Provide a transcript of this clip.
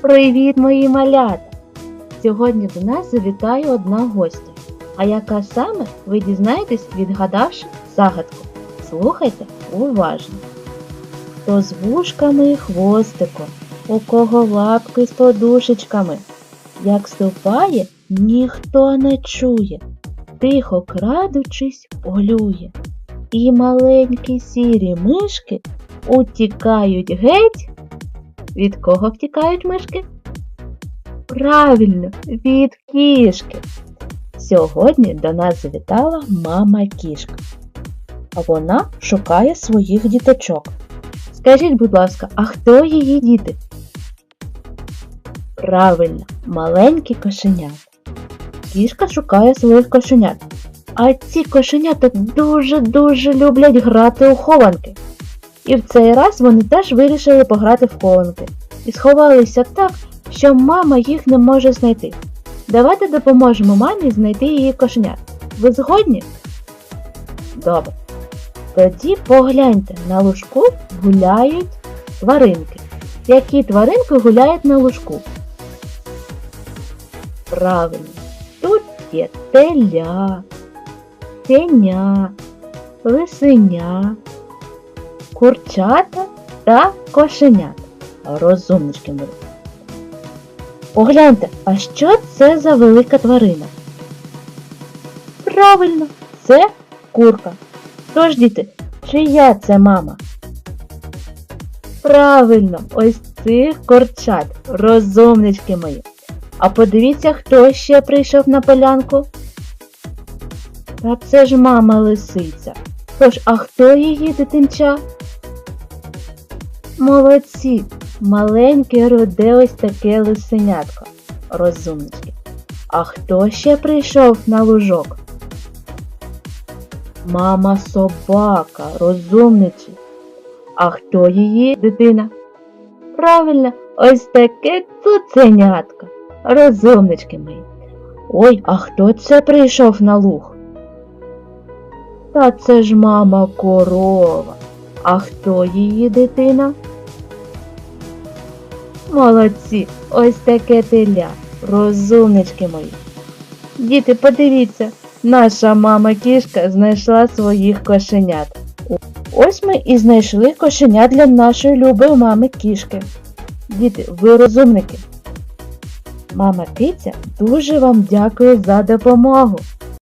Привіт, мої малята! Сьогодні до нас завітає одна гостя. А яка саме ви дізнаєтесь, відгадавши загадку. Слухайте уважно. Хто з вушками і хвостиком, у кого лапки з подушечками. Як ступає, ніхто не чує, тихо крадучись, полює. І маленькі сірі мишки утікають геть. Від кого втікають мишки? Правильно, від кішки. Сьогодні до нас завітала мама кішка, а вона шукає своїх діточок. Скажіть, будь ласка, а хто її діти? Правильно, маленькі кошенята. Кішка шукає своїх кошенят. А ці кошенята дуже-дуже люблять грати у хованки. І в цей раз вони теж вирішили пограти в хованки. І сховалися так, що мама їх не може знайти. Давайте допоможемо мамі знайти її кошенят. Ви згодні? Добре. Тоді погляньте, на лужку гуляють тваринки. Які тваринки гуляють на лужку? Правильно. Тут є теля, теня, лисеня, курчата та кошенята. Розумнички мої. Погляньте, а що це за велика тварина? Правильно, це курка. Тож, діти, чия це мама? Правильно, ось цих корчат, розумнички мої. А подивіться, хто ще прийшов на полянку. Та це ж мама лисиця. Тож, а хто її дитинча? Молодці! Маленьке роде ось таке лисенятко. Розумнички. А хто ще прийшов на лужок? Мама собака, розумничі. А хто її дитина? Правильно, ось таке цуценятко. Розумнички мої. Ой, а хто це прийшов на луг? Та це ж мама корова. А хто її дитина? Молодці, ось таке теля, розумнички мої. Діти, подивіться, наша мама кішка знайшла своїх кошенят. Ось ми і знайшли кошенят для нашої любої мами кішки. Діти, ви розумники. Мама киця дуже вам дякує за допомогу.